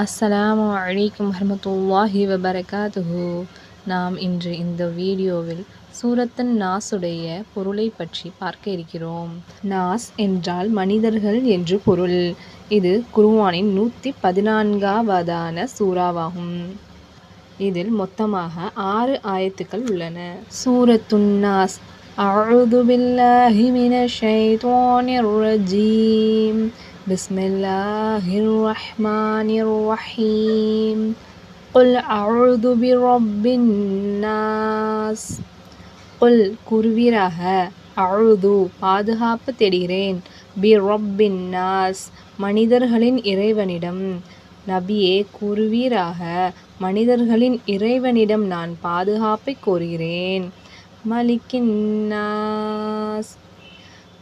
அஸ்ஸலாம் வலைக்கம் வரமத்துல்லாஹி வபரகாத்துஹு. நாம் இன்று இந்த வீடியோவில் சூரத்தன் நாசுடைய பொருளை பற்றி பார்க்க இருக்கிறோம். நாஸ் என்றால் மனிதர்கள் என்று பொருள். இது குருவானின் நூற்றி பதினான்காவதான சூறாவாகும். இதில் மொத்தமாக ஆறு ஆயத்துக்கள் உள்ளன. சூரத்துன் நாஸ். அழுதுபில்லாஹி மின ஷைத்வானிர் ரஜீம் بسم الله الرحمن الرحيم قل أعوذ برب الناس قل கூறுவீராக அழுது பாதுகாப்பு தேடுகிறேன் பி ரொப்பின் நாஸ் மனிதர்களின் இறைவனிடம் நபியே கூறுவீராக மனிதர்களின் இறைவனிடம் நான் பாதுகாப்பை கோருகிறேன் மலிக்கின் நாஸ்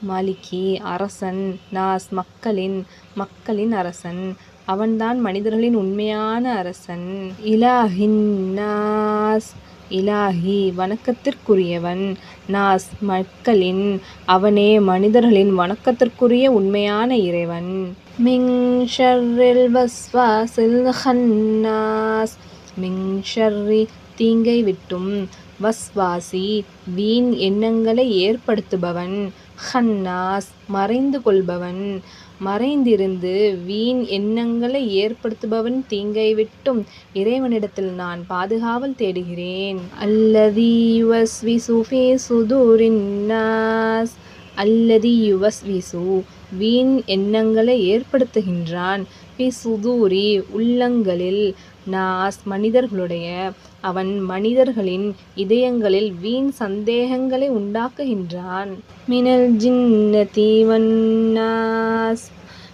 மாலிகி அரசன் நாஸ் மக்களின் மக்களின் அரசன். அவன்தான் மனிதர்களின் உண்மையான அரசன். இலாஹின் நாஸ் இலாஹி வணக்கத்திற்குரியவன். நாஸ் மக்களின் அவனே மனிதர்களின் வணக்கத்திற்குரிய உண்மையான இறைவன். மிங் ஷர்ரில் வஸ்வாசில் ஹன்னாஸ். மிங் ஷர்ரி தீங்கை விட்டும். வஸ்வாசி வீண் எண்ணங்களை ஏற்படுத்துபவன். ஹன்னாஸ் மறைந்து கொள்பவன். மறைந்திருந்து வீண் எண்ணங்களை ஏற்படுத்துபவன் தீங்கை விட்டும். இறைவனிடத்தில் நான் பாதுகாவல் தேடுகிறேன். அல்லதீ வஸ்வி ஃபி சுதூரின்னாஸ் அல்லதி யுவஸ்விசு. வீண் எண்ணங்களை ஏற்படுத்துகின்றான். பி சுதூரி உள்ளங்களில் நாஸ் மனிதர்களுடைய அவன் மனிதர்களின் இதயங்களில் வீண் சந்தேகங்களை உண்டாக்குகின்றான். மினல் ஜின்னதி வன்னாஸ்.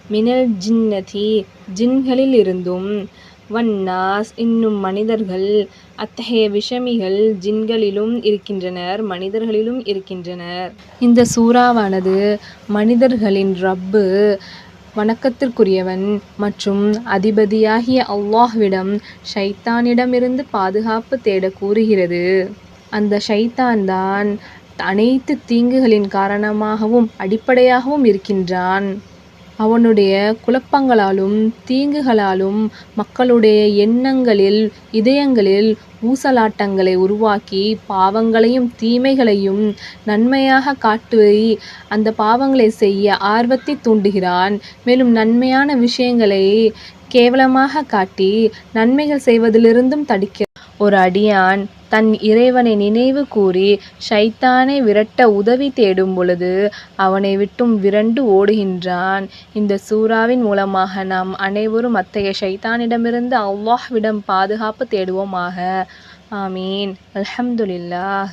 மினல் ஜின்னதி ஜின்களில் இருந்தும் வன்னாஸ். இன்னும் மனிதர்கள் அத்தகைய விஷமிகள் ஜின்களிலும் இருக்கின்றனர் மனிதர்களிலும் இருக்கின்றனர். இந்த சூறாவானது மனிதர்களின் ரப்பு வணக்கத்திற்குரியவன் மற்றும் அதிபதியாகிய அல்லாஹ்விடம் ஷைத்தானிடமிருந்து பாதுகாப்பு தேட கூறுகிறது. அந்த ஷைத்தான் தான் அனைத்து தீங்குகளின் காரணமாகவும் அடிப்படையாகவும் இருக்கின்றான். அவனுடைய குழப்பங்களாலும் தீங்குகளாலும் மக்களுடைய எண்ணங்களில் இதயங்களில் ஊசலாட்டங்களை உருவாக்கி பாவங்களையும் தீமைகளையும் நன்மையாக காட்டுவை அந்த பாவங்களை செய்ய ஆர்வத்தை தூண்டுகிறான். மேலும் நன்மையான விஷயங்களை கேவலமாக காட்டி நன்மைகள் செய்வதிலிருந்தும் தடுக்கிறான் ஒரு அடியான் தன் இறைவனை நினைவு கூறி ஷைத்தானை விரட்ட உதவி தேடும் பொழுது அவனை விட்டும் விரண்டு ஓடுகின்றான். இந்த சூறாவின் மூலமாக நாம் அனைவரும் அத்தகைய ஷைத்தானிடமிருந்து அவ்வாஹ்விடம் பாதுகாப்பு தேடுவோமாக. ஆமீன். அல்ஹம்துலில்லாஹ்.